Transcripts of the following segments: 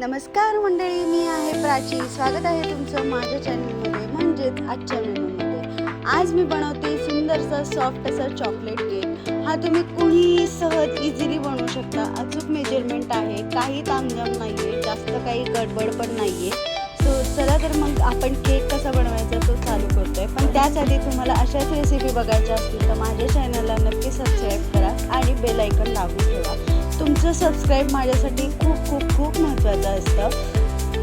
नमस्कार मंडळी मी आहे प्राची. स्वागत आहे तुमचं माझ्या चॅनलमध्ये म्हणजेच आजच्या मेनूमध्ये आज मी बनवते सुंदरसा सॉफ्ट असा चॉकलेट केक हा तुम्ही कुणीही सहज इझिली बनवू शकता. अचूक मेजरमेंट आहे. काही तामझाम नाही आहे जास्त काही गडबड पण नाही आहे सो चला तर मग आपण केक कसा बनवायचा तो चालू करतोय. पण त्यासाठी तुम्हाला अशाच रेसिपी बघायच्या असतील तर माझ्या चॅनलला नक्की सबस्क्राईब करा आणि बेल ऐकन लागू ठेवा. तुमचं सबस्क्राईब माझ्यासाठी खूप खूप खूप महत्त्वाचं असतं.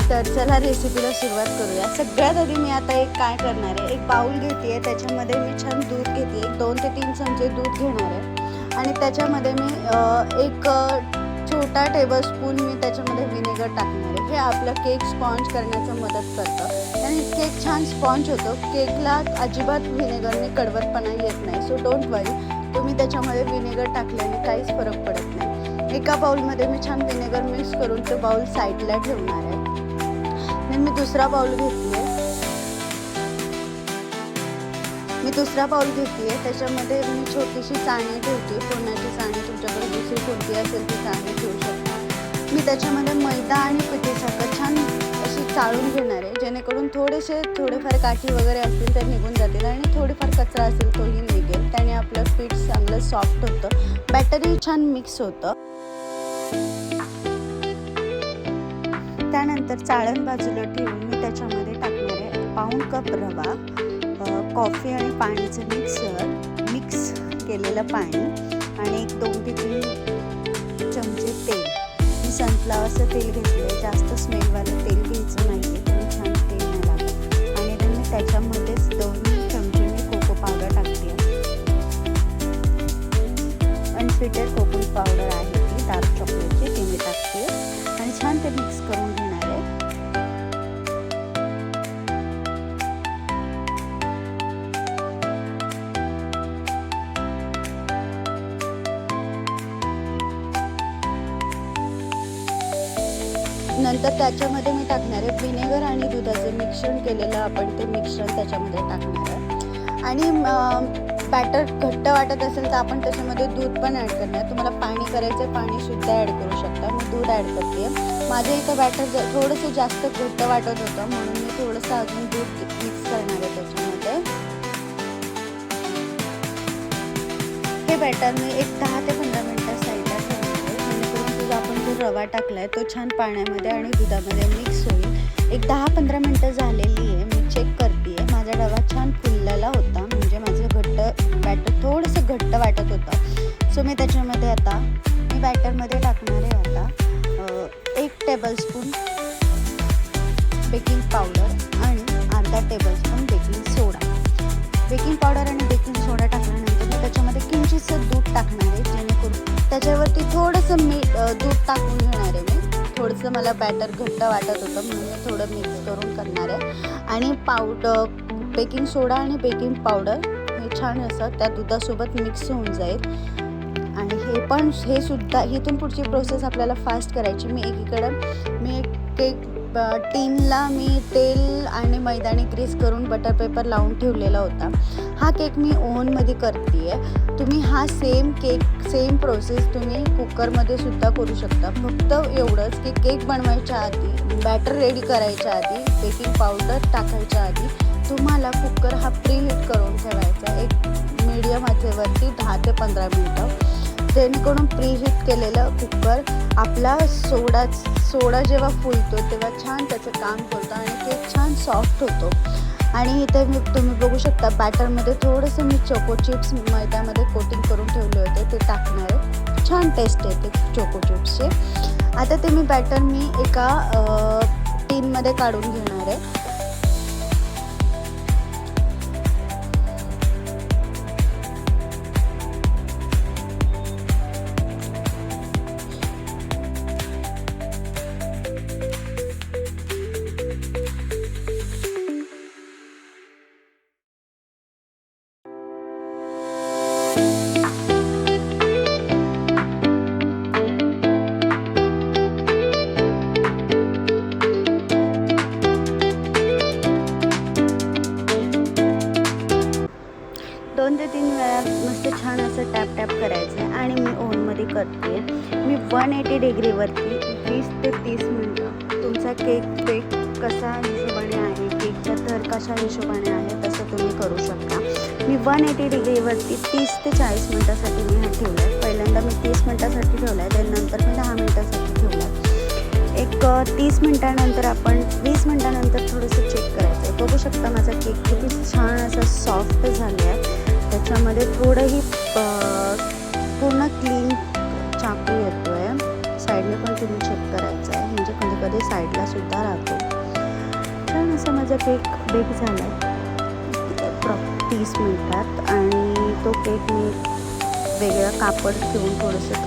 तर चला रेसिपीला सुरुवात करूया. सगळ्यात आधी मी आता एक काय करणार आहे? एक बाऊल घेते आहे. त्याच्यामध्ये मी छान दूध घेते एक दोन ते तीन चमचे दूध घेणार आहे. आणि त्याच्यामध्ये मी एक छोटा टेबलस्पून मी त्याच्यामध्ये विनेगर टाकणार आहे. हे आपलं केक स्पॉन्ज करण्याचं मदत करतं. आणि केक छान स्पॉन्ज होतो. केकला अजिबात व्हिनेगरने कडवटपणा येत नाही. सो डोंट वरी तुम्ही त्याच्यामध्ये विनेगर टाकल्याने काहीच फरक पडत नाही. एका बाउलमध्ये मी छान विनेगर मिक्स करून तो बाउल साईडला ठेवणार आहे. मी दुसरा बाउल घेतली मी दुसरा बाउल घेतली आहे त्याच्यामध्ये मी छोटीशी चाणी ठेवते. सोन्याची चाणी तुमच्याकडे दुसरी कोणती असेल ती चाणी ठेवू शकता. मी त्याच्यामध्ये मैदा आणि पिठी छान अशी चाळून घेणार आहे. जेणेकरून थोडेसे थोडेफार काठी वगैरे असतील तर निघून जातील आणि थोडेफार कचरा असेल तोही निघेल. त्याने आपलं पीठ चांगलं सॉफ्ट होतं. बॅटरही छान मिक्स होतं. त्यानंतर चाळण बाजूला ठेवून मी त्याच्यामध्ये टाकणार आहे पाऊण कप रवा कॉफी आणि पाणीचं मिक्सर मिक्स केलेलं पाणी आणि एक दोन ते तीन चमचे तेल. मी सनफ्लावरचं तेल घेतलं जास्त स्मेलवालं तेल घ्यायचं नंतर त्याच्यामध्ये मी टाकणार आहे विनेगर आणि दुधाचं मिश्रण केलेलं आपण ते मिश्रण त्याच्यामध्ये टाकणार आहे. आणि बॅटर घट्ट वाटत असेल तर आपण त्याच्यामध्ये दूध पण ॲड करणार. तुम्हाला पाणी करायचं पाणी सुद्धा ॲड करू शकता. मी दूध ॲड करते. माझ्या इथं बॅटर ज थोडंसं जास्त घट्ट वाटत होतं म्हणून मी थोडंसं अजून दूध मिक्स करणार आहे त्याच्यामध्ये. हे बॅटर मी एक दहा ते जो रवा टाकला आहे तो छान पाण्यामध्ये आणि दुधामध्ये मिक्स होईल. एक दहा पंधरा मिनटं झालेली आहे. मी चेक करते आहे माझा रवा छान फुललेला होता. म्हणजे माझं घट्ट बॅटर थोडंसं घट्ट वाटत होतं. सो मी त्याच्यामध्ये आता मी बॅटरमध्ये टाकणार आहे आता एक टेबलस्पून बेकिंग पावडर आणि अर्धा tablespoon baking soda baking powder आणि बेकिंग सोडा टाकल्यानंतर मी त्याच्यामध्ये किंचितसं दूध टाकणार आहे. जेणेकरून त्याच्यावरती थोडंसं मीठ टाकून घेणार आहे मी. थोडंसं मला बॅटर घट्ट वाटत होतं म्हणून मी थोडं मिक्स करून करणार आहे. आणि पावडर बेकिंग सोडा आणि बेकिंग पावडर हे छान असं त्या दुधासोबत मिक्स होऊन जाईल. आणि हे पण हे सुद्धा इथून पुढची प्रोसेस आपल्याला फास्ट करायची. मी एकीकडं मी एक केक टीनला मी तेल आणि मैदानी ग्रीस करून बटर पेपर लावून ठेवलेला होता. हा केक मी ओव्हनमध्ये करते आहे तुम्ही हा सेम केक सेम प्रोसेस तुम्ही कुकरमध्ये सुद्धा करू शकता. फक्त एवढंच की केक बनवायच्या आधी बॅटर रेडी करायच्या आधी बेकिंग पावडर टाकायच्या आधी तुम्हाला कुकर हा प्रीहीट करून ठेवायचा एक मीडियम आचेवरती दहा ते पंधरा मिनटं. जेणेकरून प्रीहीट केलेलं कुकर आपला सोडा सोडा जेव्हा फुलतो तेव्हा छान त्याचं काम करतो आणि केक छान सॉफ्ट होतो. आणि इथे मी तुम्ही बघू शकता बॅटरमध्ये थोडंसं मी चोको चिप्स मैद्यामध्ये कोटिंग करून ठेवले होते ते टाकणार आहे. छान टेस्ट येते चोको चिप्सचे आता ते मी बॅटर मी एका टीनमध्ये काढून घेणार आहे. छान असं टॅप टॅप करायचं आहे आणि मी ओव्हनमध्ये करते. मी वन एटी डिग्रीवरती वीस ते तीस मिनटं तुमचा केक बेक कसा हिशोबाने आहे केकचा थर कशा हिशोबाने आहे तसं तुम्ही करू शकता. मी वन एटी डिग्रीवरती तीस ते चाळीस मिनटासाठी मी हा ठेवला आहे पहिल्यांदा मी तीस मिनटासाठी ठेवला आहे त्यानंतर मी दहा मिनटासाठी ठेवला आहे एक तीस मिनटानंतर आपण वीस मिनटानंतर थोडंसं चेक करायचं आहे बघू शकता माझा केक किती छान असा त्याच्यामध्ये थोडंही पूर्ण क्लीन चाकू येतो आहे साईडने पण तुम्ही चेक करायचं आहे. म्हणजे कधी कधी साईडला सुद्धा राहतो. छान असं माझा केक बेक झाला आहे तीस मिनटात. आणि तो केक मी वेगळं कापड ठेवून थोडंसं